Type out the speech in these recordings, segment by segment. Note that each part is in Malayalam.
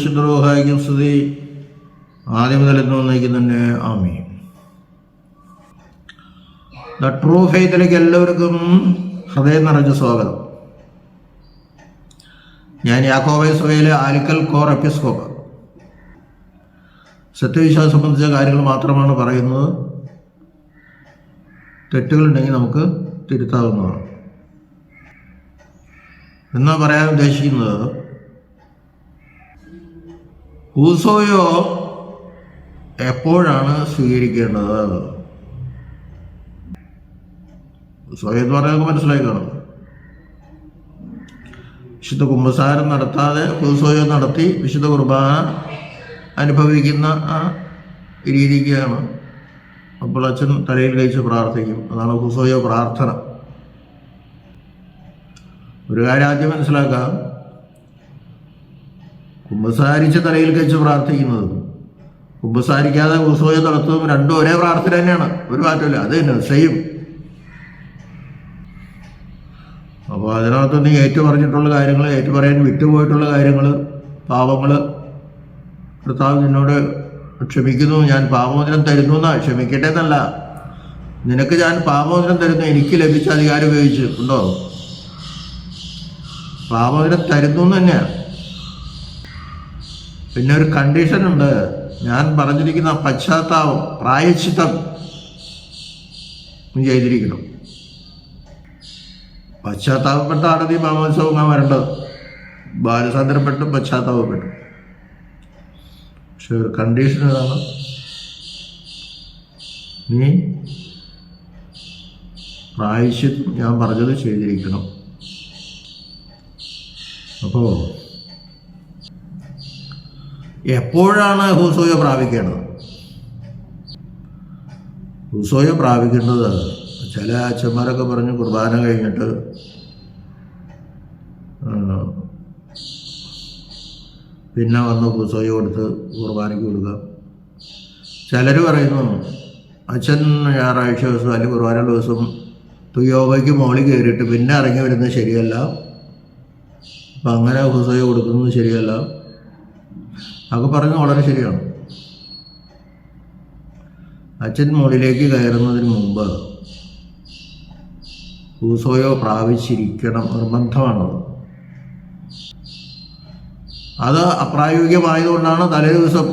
പരിശുദ്ധ സ്തുതി. ആദ്യം മുതൽ എന്ന് വന്നേക്കും തന്നെ ആമി ദ ട്രൂ ഫെയ്ത്തിലേക്ക് എല്ലാവർക്കും ഹൃദയം നിറഞ്ഞ സ്വാഗതം. ഞാൻ യാക്കോബൈസോയിലെ ആലിക്കൽ കോർ എപ്പിസ്കോപ്പ്. സത്യവിശ്വാസം സംബന്ധിച്ച കാര്യങ്ങൾ മാത്രമാണ് പറയുന്നത്. തെറ്റുകളുണ്ടെങ്കിൽ നമുക്ക് തിരുത്താവുന്നതാണ്. എന്നാ പറയാൻ ഉദ്ദേശിക്കുന്നത്? ഹൂസോയോ എപ്പോഴാണ് സ്വീകരിക്കേണ്ടത്? ഹൂസോയോ എന്ന് പറയുന്നത് മനസ്സിലായി കാണും. വിശുദ്ധ കുംഭസാരം നടത്താതെ ഹൂസോയോ നടത്തി വിശുദ്ധ കുർബാന അനുഭവിക്കുന്ന ആ രീതിക്കാണ്. അപ്പോൾ അച്ഛൻ തലയിൽ കഴിച്ച് പ്രാർത്ഥിക്കും. അതാണ് ഹുസോയോ പ്രാർത്ഥന. ഒരു കാര്യം ആദ്യം മനസ്സിലാക്കാം. കുമ്പസാരിച്ച് തലയിൽ കഴിച്ച് പ്രാർത്ഥിക്കുന്നതും. കുമ്പസാരിക്കാതെ ഹുസോയോ നടത്തുന്നതും രണ്ടും ഒരേ പ്രാർത്ഥന തന്നെയാണ്. ഒരു മാറ്റമില്ല അത് തന്നെ. സെയിം അപ്പോൾ അതിനകത്ത് നീ ഏറ്റു പറഞ്ഞിട്ടുള്ള കാര്യങ്ങൾ ഏറ്റു പറയാൻ വിട്ടുപോയിട്ടുള്ള കാര്യങ്ങൾ പാവങ്ങൾ കർത്താവ് നിന്നോട് ക്ഷമിക്കുന്നു. ഞാൻ പാപമോചനം തരുന്നു എന്നാ. ക്ഷമിക്കട്ടെ എന്നല്ല. നിനക്ക് ഞാൻ പാപമോചനം തരുന്നു. എനിക്ക് ലഭിച്ച അധികാരം ഉപയോഗിച്ച്. ഉണ്ടോ? പാപമോചനം തരുന്നു എന്ന് തന്നെയാണ് പിന്നെ ഒരു കണ്ടീഷൻ ഉണ്ട്. ഞാൻ പറഞ്ഞിരിക്കുന്ന പശ്ചാത്താപം പ്രായച്ചിത്തം ചെയ്തിരിക്കണം പശ്ചാത്താപപ്പെട്ടാണ് നീ ഞാൻ വരേണ്ടത്. ബാലസാന്തരപ്പെട്ടും പശ്ചാത്താപപ്പെട്ടു. പക്ഷെ ഒരു കണ്ടീഷൻ ഏതാണ് നീ പ്രായശ്യത്വം ഞാൻ പറഞ്ഞത് ചെയ്തിരിക്കണം. അപ്പോൾ എപ്പോഴാണ് ഹൂസോയെ പ്രാപിക്കേണ്ടത്? ഹൂസോയെ പ്രാപിക്കേണ്ടത് ചില അച്ഛന്മാരൊക്കെ പറഞ്ഞു കുർബാന കഴിഞ്ഞിട്ട് പിന്നെ വന്ന് ഹൂസോയ കൊടുത്ത് കുർബാനയ്ക്ക് കൊടുക്കുക. ചിലർ പറയുന്നു അച്ഛൻ ഞായറാഴ്ച ദിവസം അല്ലെങ്കിൽ കുർബാന ദിവസം തുയോബയ്ക്ക് മോളി കയറിയിട്ട് പിന്നെ ഇറങ്ങി വരുന്നത് ശരിയല്ല. അപ്പം അങ്ങനെ ഹുസോയ കൊടുക്കുന്നത് ശരിയല്ല. അതൊക്കെ പറയുന്നത് വളരെ ശരിയാണ്. അച്ഛൻ മുകളിലേക്ക് കയറുന്നതിന് മുമ്പ് ഹൂസോയോ പ്രാപിച്ചിരിക്കണം നിർബന്ധമാണത്. അത് അപ്രായോഗികമായതുകൊണ്ടാണ് തലേ ദിവസം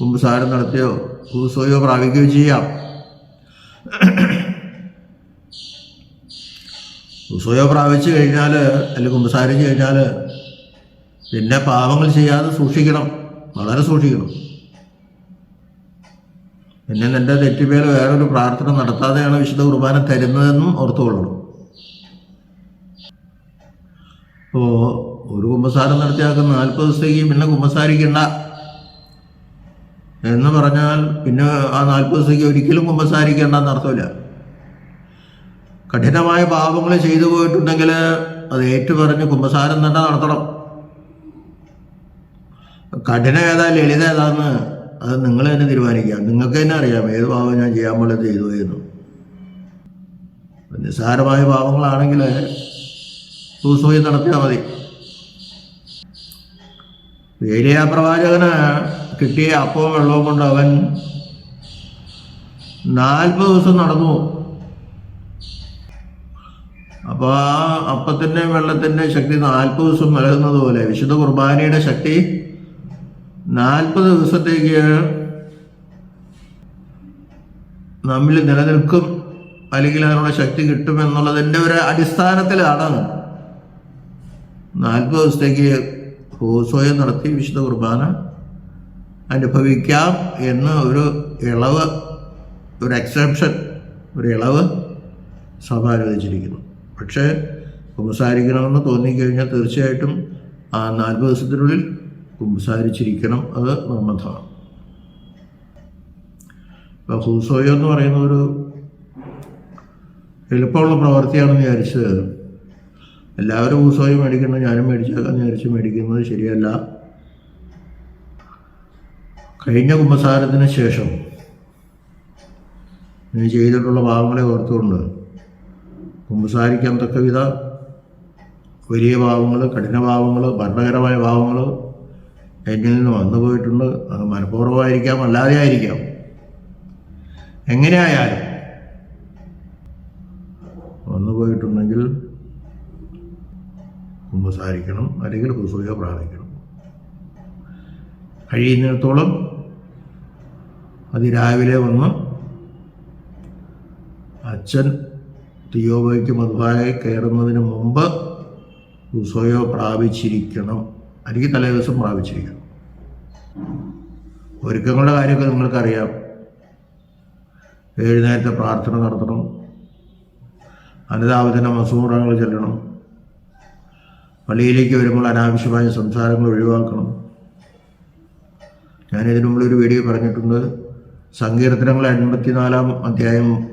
കുമ്പസാരം നടത്തിയോ ഹൂസോയോ പ്രാപിക്കുകയോ ചെയ്യാം. ഹൂസോയോ പ്രാപിച്ചു കഴിഞ്ഞാൽ അല്ലെങ്കിൽ കുമ്പസാരം കഴിഞ്ഞാൽ പിന്നെ പാപങ്ങൾ ചെയ്യാതെ സൂക്ഷിക്കണം. വളരെ സൂക്ഷിക്കണം. പിന്നെ നിന്റെ തെറ്റുപേര് വേറൊരു പ്രാർത്ഥന നടത്താതെയാണ് വിശുദ്ധ കുർബാന തരുന്നതെന്നും ഓർത്തുകൊള്ളണം. അപ്പോൾ ഒരു കുമ്പസാരം നടത്തിയാൽ നാൽപ്പത് ദിവസത്തേക്ക് പിന്നെ കുമ്പസാരിക്കണ്ട എന്ന് പറഞ്ഞാൽ പിന്നെ ആ നാൽപ്പത് ദിവസത്തേക്ക് ഒരിക്കലും കുമ്പസാരിക്കേണ്ട എന്നർത്ഥമില്ല. കഠിനമായ പാപങ്ങൾ ചെയ്തു പോയിട്ടുണ്ടെങ്കിൽ അത് ഏറ്റുപറഞ്ഞ് കുമ്പസാരം തന്നെ നടത്തണം. കഠിനം ഏതാ ലളിത ഏതാന്ന് അത് നിങ്ങൾ തന്നെ തീരുമാനിക്കാം നിങ്ങൾക്ക് തന്നെ അറിയാം ഏത് ഭാവം ഞാൻ ചെയ്യാൻ പോലെ ചെയ്തു എന്ന്. നിസ്സാരമായ ഭാവങ്ങളാണെങ്കിൽ സൂസൂയി നടത്തിയാൽ മതി. ഏലിയ പ്രവാചകന് കിട്ടിയ അപ്പവും വെള്ളവും കൊണ്ട് അവൻ നാൽപ്പത് ദിവസം നടന്നു അപ്പോൾ ആ അപ്പത്തിന്റെ വെള്ളത്തിന്റെ ശക്തി നാൽപ്പത് ദിവസം നൽകുന്നത് പോലെ വിശുദ്ധ കുർബാനയുടെ ശക്തി നാൽപ്പത് ദിവസത്തേക്ക് നമ്മിൽ നിലനിൽക്കും അല്ലെങ്കിൽ അതിനുള്ള ശക്തി കിട്ടും എന്നുള്ളതിന്റെ ഒരു അടിസ്ഥാനത്തിലാണ് നാൽപ്പത് ദിവസത്തേക്ക് ഹോസോയം നടത്തി വിശുദ്ധ കുർബാന അനുഭവിക്കാം എന്ന് ഒരു ഇളവ് ഒരു എക്സെപ്ഷൻ ഒരു ഇളവ് സഭ അനുവദിച്ചിരിക്കുന്നു. പക്ഷേ കുമ്പസാരിക്കണമെന്ന് തോന്നിക്കഴിഞ്ഞാൽ തീർച്ചയായിട്ടും ആ നാൽപ്പത് ദിവസത്തിനുള്ളിൽ കുമ്പസാരിച്ചിരിക്കണം അത് നിർബന്ധമാണ്. ഇപ്പോൾ ഹൂസോയോ എന്ന് പറയുന്ന ഒരു എളുപ്പമുള്ള പ്രവൃത്തിയാണെന്ന് വിചാരിച്ച് എല്ലാവരും ഹൂസോയോ മേടിക്കണം ഞാനും മേടിച്ചേക്കാന്ന് വിചാരിച്ച് മേടിക്കുന്നത് ശരിയല്ല. കഴിഞ്ഞ കുമ്പസാരത്തിന് ശേഷം നീ ചെയ്തിട്ടുള്ള ഭാവങ്ങളെ ഓർത്തുകൊണ്ട് കുമ്പസാരിക്കാൻ തക്കവിധ വലിയ ഭാവങ്ങൾ കഠിന പാവങ്ങൾ ഭരണകരമായ പാവങ്ങൾ എന്നിൽ നിന്ന് വന്നു പോയിട്ടുണ്ട്. അത് മനഃപൂർവമായിരിക്കാം അല്ലാതെ ആയിരിക്കാം. എങ്ങനെയായാലും വന്നു പോയിട്ടുണ്ടെങ്കിൽ കുമ്പസാരിക്കണം അല്ലെങ്കിൽ പുസ്തക പ്രാപിക്കണം കഴിയുന്നിടത്തോളം അതിരാവിലെ വന്ന് അച്ഛൻ തിയോബയ്ക്ക് മധുവായി കയറുന്നതിന് മുമ്പ് കുസോയോ പ്രാപിച്ചിരിക്കണം. അല്ലെങ്കിൽ തലേ ദിവസം പ്രാപിച്ചിരിക്കണം. ഒരുക്കങ്ങളുടെ കാര്യമൊക്കെ നിങ്ങൾക്കറിയാം. ഏഴ് നേരത്തെ പ്രാർത്ഥന നടത്തണം. അനുതാപത്തിന്റെ മസൂറങ്ങൾ ചെല്ലണം. പള്ളിയിലേക്ക് വരുമ്പോൾ അനാവശ്യമായ സംസാരങ്ങൾ ഒഴിവാക്കണം. ഞാൻ ഇതിനു മുമ്പ് ഒരു വീഡിയോ പറഞ്ഞിട്ടുണ്ട്. സങ്കീർത്തനങ്ങൾ എൺപത്തിനാലാം അധ്യായം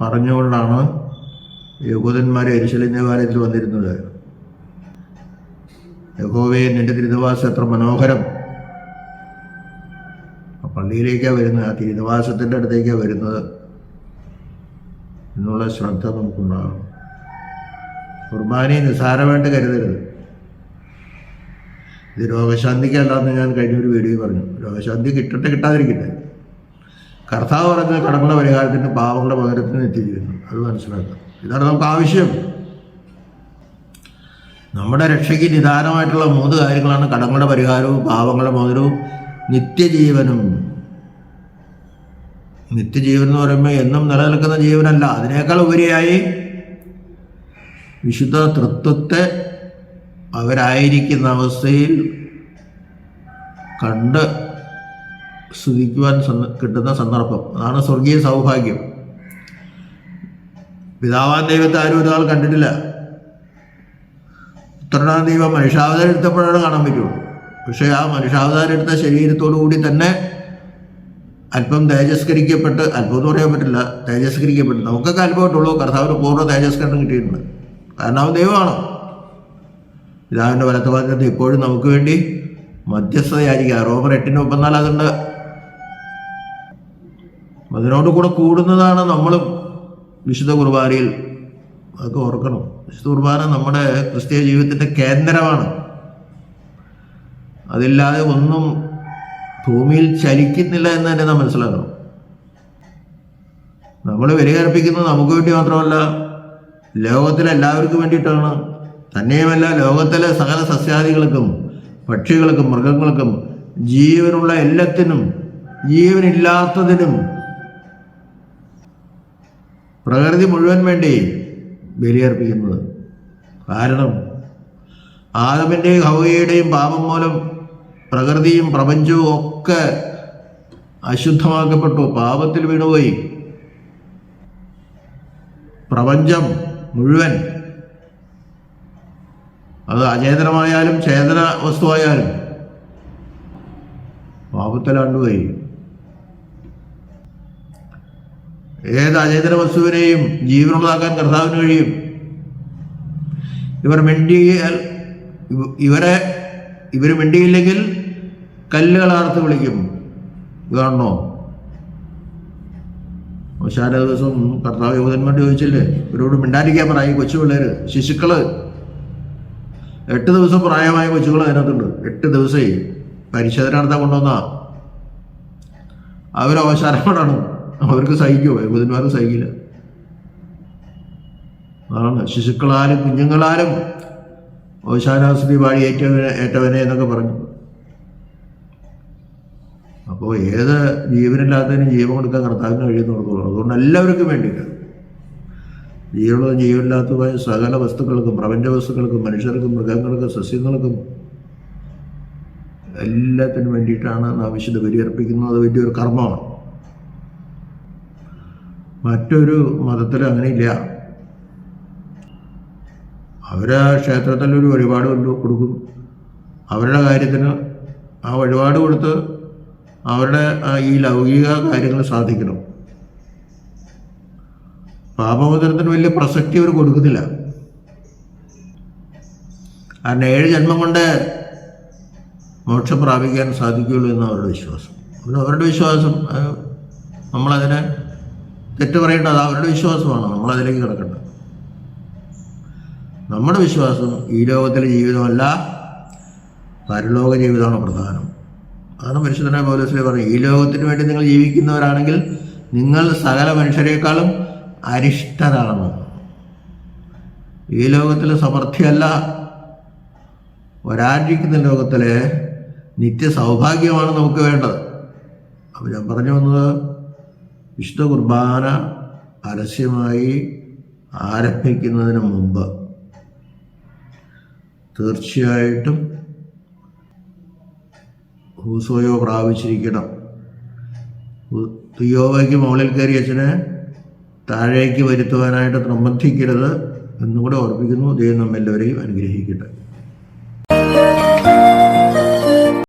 പറഞ്ഞുകൊണ്ടാണ് യഹൂദന്മാർ എരിശലിൻ ദേവാലയത്തിൽ വന്നിരുന്നത്. യഹോവയെ നിന്റെ തിരുനിവാസം എത്ര മനോഹരം പള്ളിയിലേക്കാണ് വരുന്നത് ആ തിരുനിവാസത്തിന്റെ അടുത്തേക്കാണ് വരുന്നത് എന്നുള്ള ശ്രദ്ധ നമുക്കുണ്ടാകണം. കുർബാനയെ നിസ്സാരമായിട്ട് കരുതരുത്. ഇത് രോഗശാന്തിക്കല്ലാന്ന് ഞാൻ കഴിഞ്ഞൊരു വീഡിയോ പറഞ്ഞു. രോഗശാന്തി കിട്ടട്ടെ കിട്ടാതിരിക്കട്ടെ. കർത്താവ് പറഞ്ഞ കടങ്ങളുടെ പരിഹാരത്തിന് പാവങ്ങളുടെ പകരത്തിന് എത്തിച്ചിരുന്നു. അത് മനസ്സിലാക്കാം. ഇതാണ് നമുക്ക് ആവശ്യം. നമ്മുടെ രക്ഷയ്ക്ക് നിദാനമായിട്ടുള്ള മൂന്ന് കാര്യങ്ങളാണ് കടങ്ങളുടെ പരിഹാരവും പാവങ്ങളുടെ മോചനവും നിത്യജീവനും. നിത്യജീവൻ എന്ന് പറയുമ്പോൾ എന്നും നിലനിൽക്കുന്ന ജീവനല്ല. അതിനേക്കാൾ ഉപരിയായി വിശുദ്ധ തൃത്വത്തെ അവരായിരിക്കുന്ന അവസ്ഥയിൽ കണ്ട് സ്തുതിക്കുവാൻ കിട്ടുന്ന സന്ദർഭം. അതാണ് സ്വർഗീയ സൗഭാഗ്യം. പിതാവാൻ ദൈവത്തെ ആരും ഒരാൾ കണ്ടിട്ടില്ല. ഉത്തരണാം ദൈവം മനുഷ്യാവതാരം എടുത്തപ്പോഴാണ് കാണാൻ പറ്റുള്ളൂ. പക്ഷേ ആ മനുഷ്യാവതാരം എടുത്ത ശരീരത്തോടു കൂടി തന്നെ അല്പം തേജസ്കരിക്കപ്പെട്ട് അല്പം എന്ന് പറയാൻ പറ്റില്ല തേജസ്കരിക്കപ്പെട്ട്. നമുക്കൊക്കെ അല്പമായിട്ടുള്ളൂ കർത്താവിന് പൂർണ തേജസ്കരണം കിട്ടിയിട്ടുണ്ട്. കാരണം അവൻ ദൈവമാണ്. പിതാവിന്റെ വലത്തുഭാഗത്ത് ഇപ്പോഴും നമുക്ക് വേണ്ടി മധ്യസ്ഥതയായിരിക്കുക റോമർ എട്ടിന് മുപ്പത്തിനാല് അതുണ്ട് അതിനോട് കൂടെ കൂടുന്നതാണ് നമ്മളും വിശുദ്ധ കുർബാനയിൽ അതൊക്കെ ഓർക്കണം. വിശുദ്ധ കുർബാന നമ്മുടെ ക്രിസ്തീയ ജീവിതത്തിന്റെ കേന്ദ്രമാണ്. അതില്ലാതെ ഒന്നും ഭൂമിയിൽ ചലിക്കുന്നില്ല എന്ന് തന്നെ നാം മനസ്സിലാക്കണം നമ്മൾ വിലയർപ്പിക്കുന്നത് നമുക്ക് വേണ്ടി മാത്രമല്ല ലോകത്തിലെ എല്ലാവർക്കും വേണ്ടിയിട്ടാണ്. തന്നെയുമല്ല ലോകത്തിലെ സകല സസ്യാദികൾക്കും പക്ഷികൾക്കും മൃഗങ്ങൾക്കും ജീവനുള്ള എല്ലാത്തിനും ജീവനില്ലാത്തതിനും പ്രകൃതി മുഴുവൻ വേണ്ടി ബലിയർപ്പിക്കുന്നത് കാരണം ആദമിന്റെയും ഹവയുടെയും പാപം മൂലം പ്രകൃതിയും പ്രപഞ്ചവും ഒക്കെ അശുദ്ധമാക്കപ്പെട്ടു. പാപത്തിൽ വീണുപോയി. പ്രപഞ്ചം മുഴുവൻ. അത് അചേതനമായാലും ചേതന വസ്തുവായാലും പാപത്തിലാണ്ടുപോയി. ഏത് അചേതന വസ്തുവിനെയും ജീവനുള്ളതാക്കാൻ കർത്താവിന് കഴിയും. ഇവർ മിണ്ടിയാൽ ഇവ- ഇവരെ ഇവർ മിണ്ടിയില്ലെങ്കിൽ കല്ലുകൾ ആർത്ത് വിളിക്കും കാണണോ? ശാല ദിവസം കർത്താവ് യോഗന്മാർ ചോദിച്ചില്ലേ? ഇവരോട് മിണ്ടാതിരിക്കാൻ പറയും കൊച്ചു പിള്ളേര് ശിശുക്കൾ. എട്ട് ദിവസം പ്രായമായ കൊച്ചുകൾ അതിനകത്തുണ്ട്. എട്ട് ദിവസമേ പരിശോധന നടത്താൻ കൊണ്ടുവന്ന അവർ അവർക്ക് സഹിക്കുമോ യഹൂദന്മാർക്ക് സഹിക്കില്ല. അതാണ്. ശിശുക്കളാലും കുഞ്ഞുങ്ങളാലും ഓശാനാസ്തി വാഴി ഏറ്റവനെ ഏറ്റവനെ എന്നൊക്കെ പറഞ്ഞു. അപ്പോൾ ഏത് ജീവനില്ലാത്തതിനും ജീവൻ കൊടുക്കാൻ കർത്താവിന് കഴിയുന്ന ഓർക്കുള്ളൂ അതുകൊണ്ട് എല്ലാവർക്കും വേണ്ടിയിട്ട്. ജീവനുള്ളതും ജീവനില്ലാത്തതുമായ സകല വസ്തുക്കൾക്കും പ്രപഞ്ച വസ്തുക്കൾക്കും മനുഷ്യർക്കും മൃഗങ്ങൾക്കും സസ്യങ്ങൾക്കും എല്ലാത്തിനും വേണ്ടിയിട്ടാണ് നാം വിശുദ്ധ ബലിയർപ്പിക്കുന്നത്. അത് വലിയൊരു കർമ്മമാണ്. മറ്റൊരു മതത്തിൽ അങ്ങനെയില്ല. അവരെ ക്ഷേത്രത്തിൽ ഒരു വഴിപാട് കൊടുക്കും. അവരുടെ കാര്യത്തിന് ആ വഴിപാട് കൊടുത്ത് അവരുടെ ഈ ലൗകിക കാര്യങ്ങൾ സാധിക്കണം. പാപമോചനത്തിന് വലിയ പ്രസക്തി അവർ കൊടുക്കുന്നില്ല. കാരണം ഏഴ് ജന്മം കൊണ്ട് മോക്ഷം പ്രാപിക്കാൻ സാധിക്കുകയുള്ളൂ എന്ന് അവരുടെ വിശ്വാസം. പിന്നെ അവരുടെ വിശ്വാസം നമ്മളതിനെ തെറ്റ് പറയേണ്ടത് അവരുടെ വിശ്വാസമാണ്. നമ്മളതിലേക്ക് കിടക്കേണ്ടത് നമ്മുടെ വിശ്വാസം ഈ ലോകത്തിലെ ജീവിതമല്ല പരലോക ജീവിതമാണ് പ്രധാനം. അതാണ് പരിശുദ്ധനായ പൗലോസ്ലി പറഞ്ഞു. ഈ ലോകത്തിന് വേണ്ടി നിങ്ങൾ ജീവിക്കുന്നവരാണെങ്കിൽ നിങ്ങൾ സകല മനുഷ്യരെക്കാളും അരിഷ്ടരാണ് ഈ ലോകത്തിലെ സമൃദ്ധിയല്ല. വരാനിരിക്കുന്ന ലോകത്തിലെ നിത്യ സൗഭാഗ്യമാണ് നമുക്ക് വേണ്ടത്. അപ്പോൾ ഞാൻ പറഞ്ഞു വന്നത് വിശുദ്ധ കുർബാന പരസ്യമായി ആരംഭിക്കുന്നതിന് മുമ്പ് തീർച്ചയായിട്ടും ഹൂസോയോ പ്രാപിച്ചിരിക്കണം. തുയോവയ്ക്ക് മുകളിൽ കയറി അച്ഛനെ താഴേക്ക് വരുത്തുവാനായിട്ട് നിർബന്ധിക്കരുത് എന്നുകൂടെ ഓർപ്പിക്കുന്നു. ദൈവം നമ്മെല്ലാവരെയും അനുഗ്രഹിക്കട്ടെ.